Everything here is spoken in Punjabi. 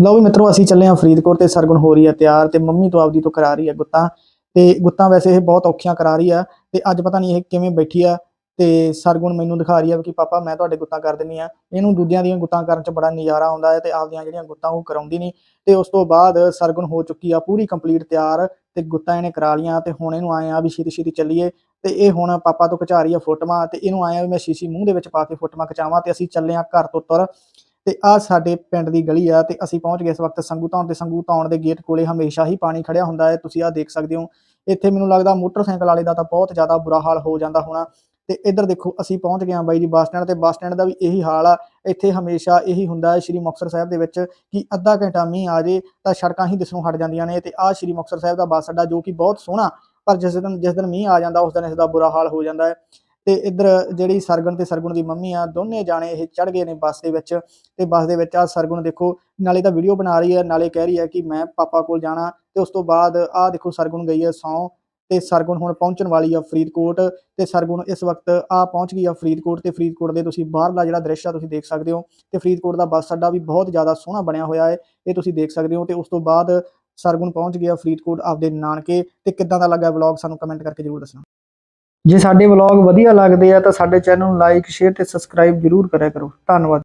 ਲਓ ਵੀ ਮਿੱਤਰੋ, ਅਸੀਂ ਚੱਲੇ ਹਾਂ ਫਰੀਦਕੋਟ ਤੇ ਸਰਗੁਣ ਹੋ ਰਹੀ ਹੈ ਤਿਆਰ ਤੇ ਮੰਮੀ ਤੋਂ ਆਪਦੀ ਤੋਂ ਕਰਾ ਰਹੀ ਹੈ ਗੁੱਤਾਂ ਤੇ ਗੁੱਤਾਂ ਵੈਸੇ ਇਹ ਬਹੁਤ ਔਖੀਆਂ ਕਰਾ ਰਹੀ ਆ ਤੇ ਅੱਜ ਪਤਾ ਨਹੀਂ ਇਹ ਕਿਵੇਂ ਬੈਠੀ ਆ ਤੇ ਸਰਗੁਣ ਮੈਨੂੰ ਦਿਖਾ ਰਹੀ ਆ ਕਿ ਪਾਪਾ, ਮੈਂ ਤੁਹਾਡੇ ਗੁੱਤਾਂ ਕਰ ਦਿੰਨੀ ਆ ਇਹਨੂੰ ਦੂਜਿਆਂ ਦੀਆਂ ਗੁੱਤਾਂ ਕਰਨ 'ਚ ਬੜਾ ਨਜ਼ਾਰਾ ਆਉਂਦਾ ਹੈ ਤੇ ਆਪਦੀਆਂ ਜਿਹੜੀਆਂ ਗੁੱਤਾਂ ਉਹ ਕਰਾਉਂਦੀ ਨਹੀਂ। ਤੇ ਉਸ ਤੋਂ ਬਾਅਦ ਸਰਗੁਣ ਹੋ ਚੁੱਕੀ ਆ ਪੂਰੀ ਕੰਪਲੀਟ ਤਿਆਰ ਤੇ ਗੁੱਤਾਂ ਇਹਨੇ ਕਰਾ ਲੀਆਂ ਤੇ ਹੁਣ ਇਹਨੂੰ ਆਏ ਆ ਵੀ ਛੇਤੀ ਛੇਤੀ ਚੱਲੀਏ ਤੇ ਇਹ ਹੁਣ ਪਾਪਾ ਤੋਂ ਖਿਚਾ ਰਹੀ ਆ ਫੋਟੋਆਂ ਤੇ ਇਹਨੂੰ ਆਏ ਆ ਵੀ ਮੈਂ ਸ਼ੀਸ਼ੀ ਮੂੰਹ ਦੇ ਵਿੱਚ ਪਾ ਕੇ ਫੋਟੋਆਂ ਖਿਚਾਵਾਂ ਤੇ ਅਸੀਂ ਚੱਲੇ ਆ ਘਰ ਤੋਂ ਤੁਰ ਤੇ ਆ ਸਾਡੇ ਪਿੰਡ ਦੀ ਗਲੀ ਆ ਤੇ ਅਸੀਂ ਪਹੁੰਚ ਗਏ ਇਸ ਵਕਤ ਸੰਗੂ ਧੌਣ ਤੇ ਸੰਗੂ ਧੌਣ ਦੇ ਗੇਟ ਕੋਲੇ ਹਮੇਸ਼ਾ ਹੀ ਪਾਣੀ ਖੜਿਆ ਹੁੰਦਾ ਹੈ, ਤੁਸੀਂ ਆ ਦੇਖ ਸਕਦੇ ਹੋ। ਇੱਥੇ ਮੈਨੂੰ ਲੱਗਦਾ ਮੋਟਰਸਾਈਕਲ ਵਾਲੇ ਦਾ ਤਾਂ ਬਹੁਤ ਜ਼ਿਆਦਾ ਬੁਰਾ ਹਾਲ ਹੋ ਜਾਂਦਾ ਹੋਣਾ। ਤੇ ਇੱਧਰ ਦੇਖੋ, ਅਸੀਂ ਪਹੁੰਚ ਗਏ ਹਾਂ ਬਾਈ ਜੀ ਬੱਸ ਸਟੈਂਡ ਤੇ। ਬੱਸ ਸਟੈਂਡ ਦਾ ਵੀ ਇਹੀ ਹਾਲ ਆ, ਇੱਥੇ ਹਮੇਸ਼ਾ ਇਹੀ ਹੁੰਦਾ ਹੈ ਸ਼੍ਰੀ ਮੁਕਤਸਰ ਸਾਹਿਬ ਦੇ ਵਿੱਚ ਕਿ ਅੱਧਾ ਘੰਟਾ ਮੀਂਹ ਆ ਜੇ ਤਾਂ ਸੜਕਾਂ ਹੀ ਦਿਸਣੋਂ ਹਟ ਜਾਂਦੀਆਂ ਨੇ ਤੇ ਆ ਸ਼੍ਰੀ ਮੁਕਤਸਰ ਸਾਹਿਬ ਦਾ ਬੱਸ ਅੱਡਾ ਜੋ ਕਿ ਬਹੁਤ ਸੋਹਣਾ, ਪਰ ਜਿਸ ਦਿਨ ਜਿਸ ਦਿਨ ਮੀਂਹ ਆ ਜਾਂਦਾ, ਉਸ ਦਿਨ ਇਸ ਦਾ ਬੁਰਾ ਹਾਲ ਹੋ ਜਾਂਦਾ ਹੈ। ਤੇ ਇੱਧਰ ਜਿਹੜੀ ਸਰਗੁਣ ਤੇ ਸਰਗੁਣ ਦੀ ਮੰਮੀ ਆ, ਦੋਨੇ ਜਾਣੇ ਇਹ ਚੜ ਗਏ ਨੇ ਬੱਸ ਦੇ ਵਿੱਚ ਤੇ ਬੱਸ ਦੇ ਵਿੱਚ ਆ ਸਰਗੁਣ ਦੇਖੋ, ਨਾਲੇ ਤਾਂ ਵੀਡੀਓ ਬਣਾ ਰਹੀ ਹੈ, ਨਾਲੇ ਕਹਿ ਰਹੀ ਹੈ ਕਿ ਮੈਂ ਪਾਪਾ ਕੋਲ ਜਾਣਾ ਤੇ ਉਸ ਤੋਂ ਬਾਅਦ ਆ ਦੇਖੋ ਸਰਗੁਣ ਗਈ ਹੈ ਸੌ ਤੇ ਸਰਗੁਣ ਹੁਣ ਪਹੁੰਚਣ ਵਾਲੀ ਆ ਫਰੀਦਕੋਟ ਤੇ ਸਰਗੁਣ ਇਸ ਵਕਤ ਆ ਪਹੁੰਚ ਗਈ ਆ ਫਰੀਦਕੋਟ ਤੇ ਫਰੀਦਕੋਟ ਦੇ ਤੁਸੀਂ ਬਾਹਰਲਾ ਜਿਹੜਾ ਦ੍ਰਿਸ਼ ਆ ਤੁਸੀਂ ਦੇਖ ਸਕਦੇ ਹੋ ਤੇ ਫਰੀਦਕੋਟ ਦਾ ਬੱਸ ਅੱਡਾ ਵੀ ਬਹੁਤ ਜ਼ਿਆਦਾ ਸੋਹਣਾ ਬਣਿਆ ਹੋਇਆ ਹੈ, ਇਹ ਤੁਸੀਂ ਦੇਖ ਸਕਦੇ ਹੋ ਤੇ ਉਸ ਤੋਂ ਬਾਅਦ ਸਰਗੁਣ ਪਹੁੰਚ ਗਿਆ ਫਰੀਦਕੋਟ ਆਪਦੇ ਨਾਨਕੇ ਤੇ ਕਿੱਦਾਂ ਦਾ ਲੱਗਾ ਵਲੌਗ ਸਾਨੂੰ ਕਮੈਂਟ ਕਰਕੇ ਜਰੂਰ ਦੱਸਣਾ। ਜੇ ਸਾਡੇ ਵਲੌਗ ਵਧੀਆ ਲੱਗਦੇ ਆ ਤਾਂ ਸਾਡੇ ਚੈਨਲ ਨੂੰ ਲਾਈਕ, ਸ਼ੇਅਰ ਤੇ ਸਬਸਕ੍ਰਾਈਬ ਜਰੂਰ ਕਰਿਆ ਕਰੋ। ਧੰਨਵਾਦ।